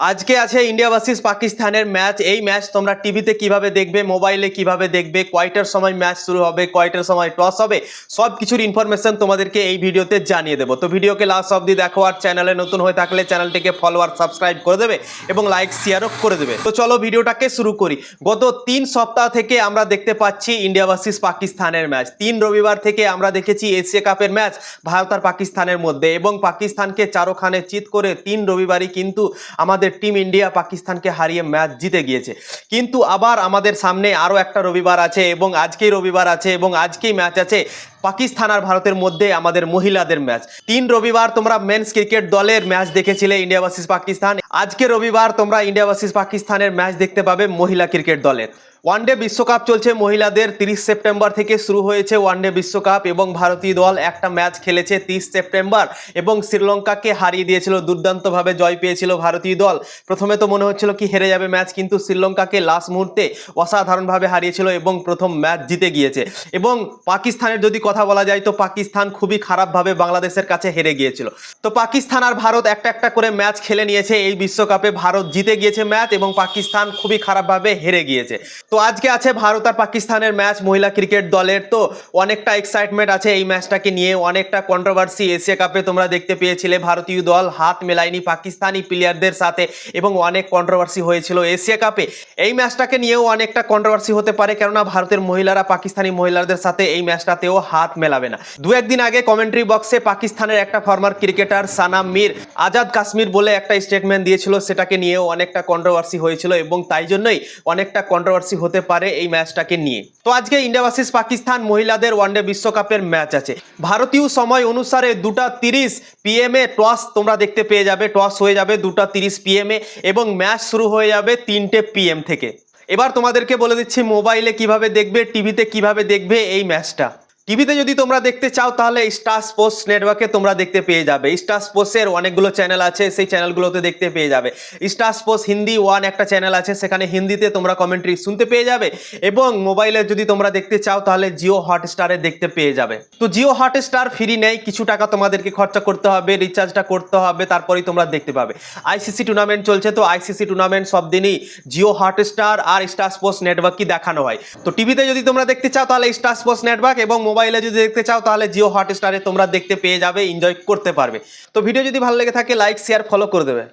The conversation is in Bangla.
আজকে আছে ইন্ডিয়া ভার্সেস পাকিস্তানের ম্যাচ এই ম্যাচ তোমরা টিভিতে কীভাবে দেখবে মোবাইলে কীভাবে দেখবে, কয়টার সময় ম্যাচ শুরু হবে, কয়টার সময় টস হবে সব কিছুর ইনফরমেশন তোমাদেরকে এই ভিডিওতে জানিয়ে দেবো। তো ভিডিওকে লাস্ট অবধি দেখো আর চ্যানেলে নতুন হয়ে থাকলে চ্যানেলটিকে ফলো আর সাবস্ক্রাইব করে দেবে এবং লাইক শেয়ারও করে দেবে। তো চলো ভিডিওটাকে শুরু করি। গত তিন সপ্তাহ থেকে আমরা দেখতে পাচ্ছি ইন্ডিয়া ভার্সেস পাকিস্তানের ম্যাচ তিন রবিবার থেকে আমরা দেখেছি এশিয়া কাপের ম্যাচ ভারত আর পাকিস্তানের মধ্যে এবং পাকিস্তানকে চারোখানে চিত করে তিন রবিবারই কিন্তু আমাদের টিম ইন্ডিয়া পাকিস্তানকে হারিয়ে ম্যাচ জিতে গিয়েছে। কিন্তু আবার আমাদের সামনে আরও একটা রবিবার আছে এবং আজকেই রবিবার আছে এবং আজকেই ম্যাচ আছে। পাকিস্তান আর ভারতের মধ্যে আমাদের মহিলাদের ম্যাচ তিন রবিবার তোমরা মেন্স ক্রিকেট দলের ম্যাচ দেখেছিলে ইন্ডিয়া ভার্সেস পাকিস্তান। আজকে রবিবার তোমরা ইন্ডিয়া ভার্সেস পাকিস্তানের ম্যাচ দেখতে পাবে মহিলা ক্রিকেট দলের। ওয়ানডে বিশ্বকাপ চলছে মহিলাদের তিরিশ সেপ্টেম্বর থেকে শুরু হয়েছে ওয়ানডে বিশ্বকাপ এবং ভারতীয় দল একটা ম্যাচ খেলেছে তিরিশ সেপ্টেম্বর এবং শ্রীলঙ্কাকে হারিয়ে দিয়েছিল, দুর্দান্তভাবে জয় পেয়েছিল ভারতীয় দল। প্রথমে তো মনে হচ্ছিল কি হেরে যাবে ম্যাচ কিন্তু শ্রীলঙ্কাকে লাস্ট মুহূর্তে অসাধারণভাবে হারিয়েছিল এবং প্রথম ম্যাচ জিতে গিয়েছে। এবং পাকিস্তানের যদি কথা বলা যায় তো পাকিস্তান খুবই খারাপভাবে বাংলাদেশের কাছে হেরে গিয়েছিল। তো পাকিস্তান আর ভারত একটা একটা করে ম্যাচ খেলে নিয়েছে। এই বিশ্বকাপে ভারত জিতে গিয়েছে ম্যাচ এবং পাকিস্তান খুবই খারাপভাবে হেরে গিয়েছে। তো আজকে আছে ভারত আর পাকিস্তানের ম্যাচ মহিলা ক্রিকেট দলের। তো অনেকটা এক্সাইটমেন্ট আছে এই ম্যাচটাকে নিয়ে। অনেকটা কন্ট্রোভার্সি এশিয়া কাপে তোমরা দেখতে পেয়েছিলে। ভারতীয় দল হাত মেলায়নি পাকিস্তানি প্লেয়ারদের সাথে এবং অনেক কন্ট্রোভার্সি হয়েছিল এশিয়া কাপে। এই ম্যাচটাকে নিয়েও অনেকটা কন্ট্রোভার্সি হতে পারে। কেননা ভারতের মহিলারা পাকিস্তানি মহিলাদের সাথে এই ম্যাচটাতেও হাত মেলাবে না। দু একদিন আগে কমেন্ট্রি বক্সে পাকিস্তানের একটা ফর্মার ক্রিকেটার সানাম মির আজাদ কাশ্মীর বলে একটা স্টেটমেন্ট দিয়েছিল, সেটাকে নিয়েও অনেকটা কন্ট্রোভার্সি হয়েছিল এবং তাই জন্যই অনেকটা কন্ট্রোভার্সি হতে পারে এই ম্যাচটাকে নিয়ে। তো আজকে ইন্ডিয়া ভার্সেস পাকিস্তান মহিলাদের ওয়ানডে বিশ্বকাপের ম্যাচ আছে। ভারতীয় সময় অনুসারে দুটা তিরিশ পিএম এ টস তোমরা দেখতে পেয়ে যাবে টস হয়ে যাবে দুটা তিরিশ পিএম এ এবং ম্যাচ শুরু হয়ে যাবে তিনটে পিএম থেকে। এবার তোমাদেরকে বলে দিচ্ছি মোবাইলে কীভাবে দেখবে টিভিতে কীভাবে দেখবে এই ম্যাচটা টিভিতে যদি তোমরা দেখতে চাও, তাহলে স্টার স্পোর্টস নেটওয়ার্কে তোমরা দেখতে পেয়ে যাবে। স্টার স্পোর্টসের অনেকগুলো চ্যানেল আছে, সেই চ্যানেলগুলোতে দেখতে পেয়ে যাবে। স্টার স্পোর্টস হিন্দি ওয়ান একটা চ্যানেল আছে, সেখানে হিন্দিতে তোমরা কমেন্ট্রি শুনতে পেয়ে যাবে এবং মোবাইলে যদি তোমরা দেখতে চাও, তাহলে জিও হটস্টারে দেখতে পেয়ে যাবে। তো জিও হটস্টার ফ্রি নেই, কিছু টাকা তোমাদেরকে খরচা করতে হবে রিচার্জটা করতে হবে, তারপরেই তোমরা দেখতে পাবে। আইসিসি টুর্নামেন্ট চলছে, তো আইসিসি টুর্নামেন্ট সব দিনই জিও হটস্টার আর স্টার স্পোর্টস নেটওয়ার্কই দেখানো হয়। তো টিভিতে যদি তোমরা দেখতে চাও, তাহলে স্টার স্পোর্টস নেটওয়ার্ক এবং মোবাইলে যদি দেখতে চাও, তাহলে জিও হটস্টারে তোমরা দেখতে পেয়ে যাবে এনজয় করতে পারবে। তো ভিডিও যদি ভালো লেগে থাকে লাইক শেয়ার ফলো করে দেবে।